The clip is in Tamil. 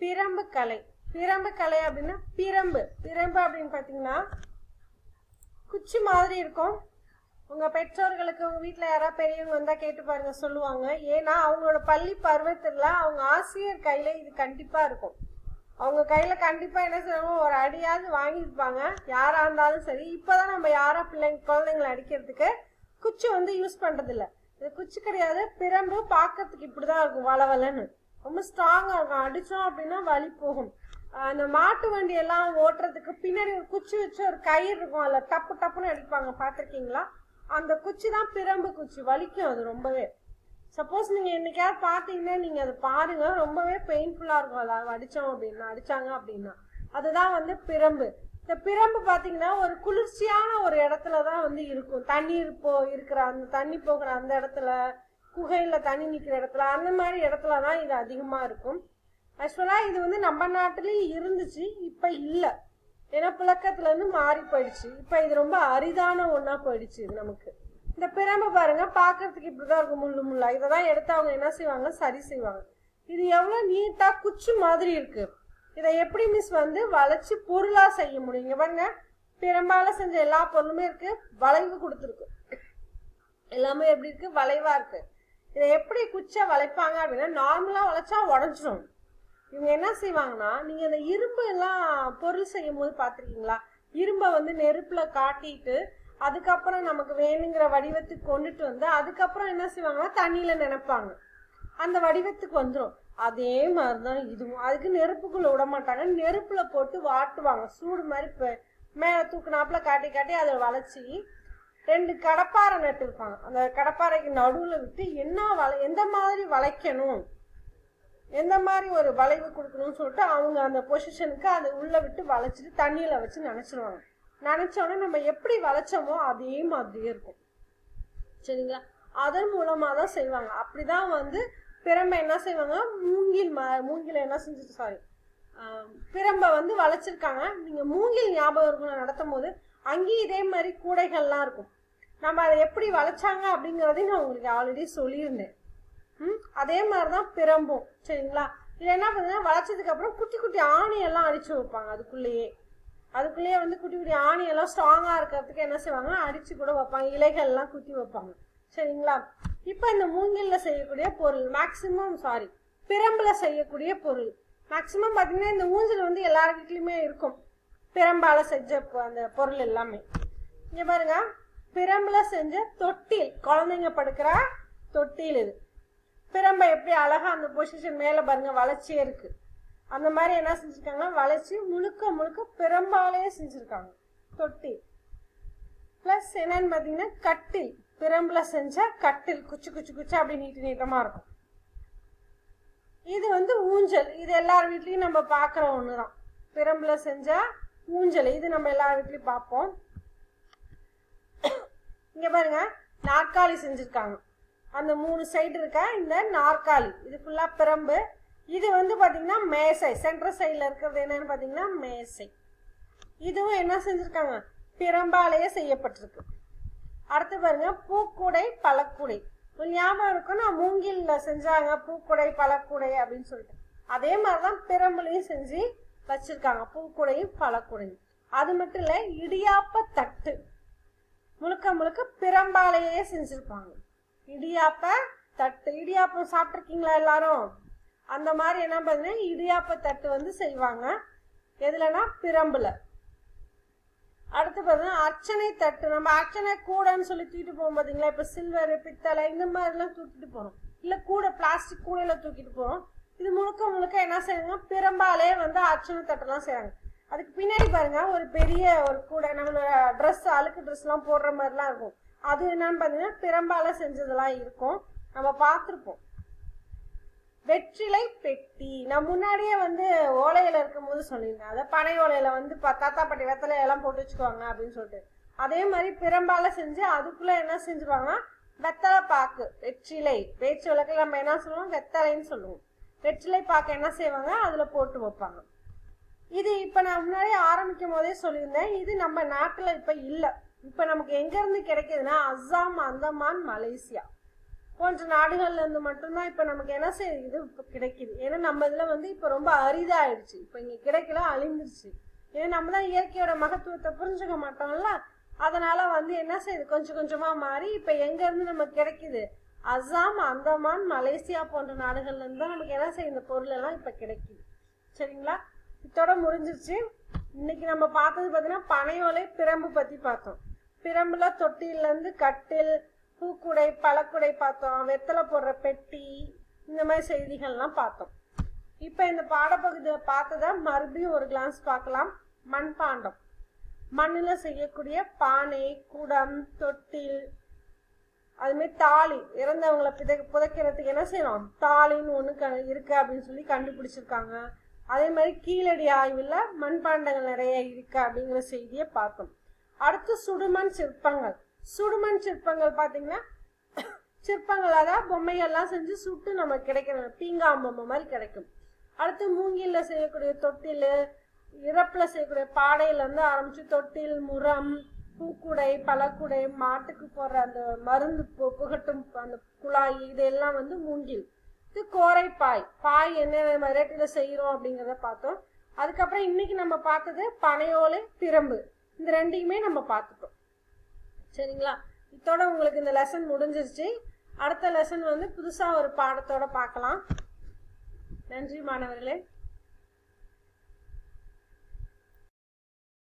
பிரம்பு கலை. பிரம்பு கலை அப்படின்னா பிரம்பு பிரம்பு அப்படின்னு பார்த்தீங்கன்னா குச்சி மாதிரி இருக்கும். உங்கள் பெற்றோர்களுக்கு உங்கள் வீட்டில் யாராவது பெரியவங்க வந்தால் கேட்டு பாருங்க சொல்லுவாங்க. ஏன்னா அவங்களோட பள்ளி பருவத்தில் அவங்க ஆசிரியர் கையில் இது கண்டிப்பாக இருக்கும். அவங்க கையில் கண்டிப்பாக என்ன செய்வாங்க? ஒரு அடியாவது வாங்கியிருப்பாங்க யாராக இருந்தாலும் சரி இப்போ தான் நம்ம யாரா பிள்ளைங்க குழந்தைங்களை அடிக்கிறதுக்கு குச்சி வந்து யூஸ் பண்ணுறதில்ல இது குச்சி கிடையாது பிரம்பு பார்க்கறதுக்கு இப்படி தான் இருக்கும் வளவலன்னு ரொம்ப ஸ்ட்ராங்காக இருக்கும் அடித்தோம் அப்படின்னா வலி போகும். அந்த மாட்டு வண்டி எல்லாம் ஓட்டுறதுக்கு பின்னாடி ஒரு குச்சி வச்சு ஒரு கயிறு இருக்கும். அதில் டப்பு டப்புன்னு அடிப்பாங்க. பார்த்துருக்கீங்களா? அந்த குச்சி தான் பிரம்பு குச்சி. வலிக்கும் அது ரொம்பவே. சப்போஸ் நீங்கள் என்னைக்காவது பார்த்தீங்கன்னா நீங்கள் அதை பாருங்க. ரொம்பவே பெயின்ஃபுல்லாக இருக்கும். அதை அடித்தோம் அப்படின்னா அடித்தாங்க அப்படின்னா. அதுதான் வந்து பிரம்பு. இந்த பிரம்பு பார்த்தீங்கன்னா ஒரு குளிர்ச்சியான ஒரு இடத்துல தான் வந்து இருக்கும். தண்ணீர் போ இருக்கிற அந்த தண்ணி போகிற அந்த இடத்துல குகையில் தண்ணி நிற்கிற இடத்துல அந்த மாதிரி இடத்துல தான் இது அதிகமாக இருக்கும். ஆக்சுவலாக இது வந்து நம்ம நாட்டிலையும் இருந்துச்சு இப்போ இல்லை. ஏன்னா புழக்கத்துலேருந்து மாறி போயிடுச்சு. இப்போ இது ரொம்ப அரிதான ஒன்றா போயிடுச்சு இது நமக்கு. இந்த பிரம்பு பாருங்க இப்படி தான் இருக்கும் முள்ளு முள்ளா. இதை தான் எடுத்து அவங்க என்ன செய்வாங்க? சரி செய்வாங்க. இது எவ்வளோ நீட்டாக குச்சி மாதிரி இருக்கு. இதை எப்படி மிஸ் வந்து வளைச்சி பொருளாக செய்ய முடியும்? பாருங்க பிரம்பால செஞ்ச எல்லா பொருளுமே இருக்கு வளைவு கொடுத்துருக்கு. எல்லாமே எப்படி இருக்கு? வளைவா இருக்கு. இதை எப்படி குச்சை வளைப்பாங்க அப்படின்னா நார்மலாக வளைச்சா உடஞ்சிரும். இவங்க என்ன செய்வாங்கன்னா நீங்கள் இந்த இரும்பு எல்லாம் பொருள் செய்யும் போது பார்த்துருக்கீங்களா? இரும்பை வந்து நெருப்பில் காட்டிட்டு அதுக்கப்புறம் நமக்கு வேணுங்கிற வடிவத்துக்கு கொண்டுட்டு வந்து அதுக்கப்புறம் என்ன செய்வாங்கன்னா தண்ணியில் நினைப்பாங்க. அந்த வடிவத்துக்கு வந்துடும் அதே மாதிரி தான் இதுவும். அதுக்கு நெருப்புக்குள்ள விட மாட்டாங்க. நெருப்புல போட்டு வாட்டுவாங்க. சூடு மாதிரி மேலே தூக்குனாப்புல காட்டி காட்டி அதை வளைச்சி ரெண்டு கடப்பாரை நட்டுருப்பாங்க. அந்த கடப்பாறைக்கு நடுவில் விட்டு என்ன வளை எந்த மாதிரி வளைக்கணும்? எந்த மாதிரி ஒரு வளைவு கொடுக்கணும்னு சொல்லிட்டு அவங்க அந்த பொசிஷனுக்கு அதை உள்ளே விட்டு வளைச்சிட்டு தண்ணியில் வச்சு நினச்சிருவாங்க. நினச்சோன்னே நம்ம எப்படி வளைச்சோமோ அதே மாதிரியே இருக்கும். சரிங்களா? அதன் மூலமாக தான் செய்வாங்க. அப்படிதான் வந்து பிரம்ப என்ன செய்வாங்க? மூங்கில் ம- மூங்கில் என்ன செஞ்சு சாரி பிரம்ப வந்து வளைச்சிருக்காங்க. நீங்கள் மூங்கில் ஞாபகம் இருக்கும் நடத்தும் போது அங்கேயும் இதே மாதிரி கூடைகள்லாம் இருக்கும். நம்ம அதை எப்படி வளைச்சாங்க அப்படிங்கிறதையும் நான் உங்களுக்கு ஆல்ரெடி சொல்லியிருந்தேன். ம்? அதே மாதிரி தான் பிரம்பும் சரிங்களா? இது என்ன பண்ணுங்க வளைச்சதுக்கு அப்புறம் குட்டி குட்டி ஆணியெல்லாம் அடிச்சு வைப்பாங்க அதுக்குள்ளேயே. அதுக்குள்ளேயே வந்து குட்டி குட்டி ஆணியெல்லாம் ஸ்ட்ராங்காக இருக்கிறதுக்கு என்ன செய்வாங்க? அடிச்சு கூட வைப்பாங்க. இலைகள்லாம் குத்தி வைப்பாங்க. சரிங்களா? இப்போ இந்த மூங்கில்ல செய்யக்கூடிய பொருள் மேக்சிமம் சாரி பிரம்புல செய்யக்கூடிய பொருள். மேக்சிமம் பார்த்தீங்கன்னா இந்த ஊஞ்சல் வந்து எல்லார் வீட்லயுமே இருக்கும். பிரம்பால செஞ்ச அந்த பொருள் எல்லாமே. இங்கே பாருங்க. பிரம்புல செஞ்ச தொட்டில். குழந்தைங்க படுக்கிற தொட்டில் இது. பிரம்பை எப்படி அழகா அந்த பொசிஷன் மேல பாருங்க வளர்ச்சியே இருக்கு. அந்த மாதிரி என்ன செஞ்சிருக்காங்க? வளைச்சி முழுக்க முழுக்க பிரம்பாலேயே செஞ்சிருக்காங்க. தொட்டி பிளஸ் என்னன்னு பாத்தீங்கன்னா கட்டில். பிரம்புல செஞ்ச கட்டில். குச்சி குச்சி குச்சி அப்படி நீட்டு நீட்டமா இருக்கும். இது வந்து ஊஞ்சல். இது எல்லார் வீட்லயும் நம்ம பாக்குற ஒண்ணுதான். பிரம்புல செஞ்ச ஊஞ்சல். இது நம்ம எல்லார் வீட்லயும் பார்ப்போம். இங்க பாருங்க நாற்காலி செஞ்சிருக்காங்க. அந்த மூணு சைடு இருக்க? இந்த நாற்காலி. இது ஃபுல்லா பிரம்பு. இது வந்து பாத்தீங்கன்னா மேசை. சென்ட்ரல் சைடுல இருக்கிறது என்னன்னு பாத்தீங்கன்னா மேசை. இதுவும் என்ன செஞ்சிருக்காங்க? பிரம்பாலேயே செய்யப்பட்டிருக்கு. அடுத்து பாருங்க பூக்கூடை பழக்கூடை. ஞாபகம் இருக்கும் நான் மூங்கில்ல செஞ்சாங்க பூக்கூடை பழக்கூடை அப்படின்னு சொல்லிட்டு. அதே மாதிரிதான் பிரம்புலையும் செஞ்சு வச்சிருக்காங்க பூக்கூடையும் பழக்கூடையும். அது மட்டும் இல்ல இடியாப்ப தட்டு. முழுக்க முழுக்க பிரம்பாலேயே செஞ்சிருப்பாங்க. இடியாப்ப தட்டு இடியாப்பம் சாப்பிட்ருக்கீங்களா எல்லாரும்? அந்த மாதிரி என்ன பார்த்தீங்கன்னா இடியாப்ப தட்டு வந்து செய்வாங்க. எதுலனா பிரம்புல. அடுத்து பார்த்தீங்கன்னா அர்ச்சனை தட்டு. நம்ம அர்ச்சனை கூடைன்னு சொல்லி தூக்கிட்டு போகும் பார்த்தீங்களா இப்போ சில்வர் பித்தளை இந்த மாதிரிலாம் தூக்கிட்டு போகிறோம் இல்லை கூடை பிளாஸ்டிக் கூடையில தூக்கிட்டு போகிறோம் இது முழுக்க முழுக்க என்ன செய்யணும் பிரம்பாலே வந்து அர்ச்சனை தட்டெல்லாம் செய்றாங்க அதுக்கு பின்னாடி பாருங்க ஒரு பெரிய ஒரு கூடை நம்மளோட ட்ரெஸ் அழுக்கு ட்ரெஸ்லாம் போடுற மாதிரிலாம் இருக்கும். அது என்னன்னு பார்த்தீங்கன்னா பிரம்பால செஞ்சதெல்லாம் இருக்கும். நம்ம பார்த்துருப்போம். வெற்றிலை பெட்டி. நான் முன்னாடியே வந்து ஓலையில இருக்கும்போது சொல்லியிருந்தேன். அதை பனை ஓலையில வந்து தாத்தா பாட்டி வெத்தலை எல்லாம் போட்டு வச்சுக்குவாங்க அப்படின்னு சொல்லிட்டு. அதே மாதிரி பிரம்பால செஞ்சு அதுக்குள்ள என்ன செஞ்சுருவாங்கன்னா வெத்தலை பாக்கு வெற்றிலை. பேச்சு வழக்கில் நம்ம என்ன சொல்லுவோம்? வெத்தலைன்னு சொல்லுவோம். வெற்றிலை பாக்கு என்ன செய்வாங்க? அதுல போட்டு வைப்பாங்க. இது இப்ப நான் முன்னாடியே ஆரம்பிக்கும் போதே சொல்லியிருந்தேன். இது நம்ம நாட்டுல இப்ப இல்ல. இப்ப நமக்கு எங்க இருந்து கிடைக்குதுன்னா அஸ்ஸாம் அந்தமான் மலேசியா போன்ற நாடுகள்ல இருந்து மட்டும்தான் இப்ப நமக்கு என்ன செய்யுது? இது இப்ப கிடைக்குது. ஏன்னா நம்ம இதுல வந்து இப்ப ரொம்ப அரிதாயிடுச்சு. இப்ப இங்க கிடைக்கல அழிந்துருச்சு ஏன்னா நம்ம தான் இயற்கையோட மகத்துவத்தை புரிஞ்சுக்க மாட்டோம்ல. அதனால வந்து என்ன செய்யுது? கொஞ்சம் கொஞ்சமா மாறி இப்ப எங்க இருந்து நமக்கு கிடைக்குது? அஸ்ஸாம் அந்தமான் மலேசியா போன்ற நாடுகள்ல இருந்து தான் நமக்கு என்ன செய்யுது? இந்த பொருள் எல்லாம் இப்ப கிடைக்குது. சரிங்களா? இத்தோட முடிஞ்சிருச்சு. இன்னைக்கு நம்ம பார்த்தது பார்த்தீங்கன்னா பனையோலை பிரம்பு பத்தி பார்த்தோம். பிரம்புல தொட்டிலேருந்து கட்டில் பூக்குடை பழக்குடை பார்த்தோம். வெத்தலை போடுற பெட்டி இந்த மாதிரி செய்திகள்லாம் பார்த்தோம். இப்போ இந்த பாடப்பகுதியை பார்த்ததை மறுபடியும் ஒரு கிளான்ஸ் பார்க்கலாம். மண்பாண்டம். மண்ணில் செய்யக்கூடிய பானை குடம் தொட்டில் அதுமாரி தாலி இறந்தவங்களை புதை புதைக்கிறதுக்கு என்ன செய்யணும்? தாலின்னு ஒன்று க இருக்கு அப்படின்னு சொல்லி கண்டுபிடிச்சிருக்காங்க. அதே மாதிரி கீழடி ஆய்வில் மண்பாண்டங்கள் நிறைய இருக்கு அப்படிங்கிற செய்தியை பார்த்தோம். அடுத்து சுடுமண் சிற்பங்கள். சுடுமண் சிற்பங்கள் பார்த்தீங்கன்னா சிற்பங்கள் அதாவது பொம்மைகள்லாம் செஞ்சு சுட்டு நமக்கு கிடைக்கிற பீங்காம் பொம்மை மாதிரி கிடைக்கும். அடுத்து மூங்கில்ல செய்யக்கூடிய தொட்டில் இறப்புல செய்யக்கூடிய பாடையில இருந்து ஆரம்பிச்சு தொட்டில் முரம் பூக்குடை பழக்குடை மாட்டுக்கு போடுற அந்த மருந்து பு- புகட்டும் அந்த குழாய் இதெல்லாம் வந்து மூங்கில். இது கோரை பாய். பாய் என்ன ரேட்டில் செய்யறோம் அப்படிங்கிறத பார்த்தோம். அதுக்கப்புறம் இன்னைக்கு நம்ம பார்த்தது பனையோலை பிரம்பு. இந்த ரெண்டையுமே நம்ம பார்த்துட்டோம். சரிங்களா? இதோட உங்களுக்கு இந்த லெசன் முடிஞ்சிருச்சு. அடுத்த லெசன் வந்து புதுசாக ஒரு பாடத்தோட பார்க்கலாம். நன்றி மாணவர்களே.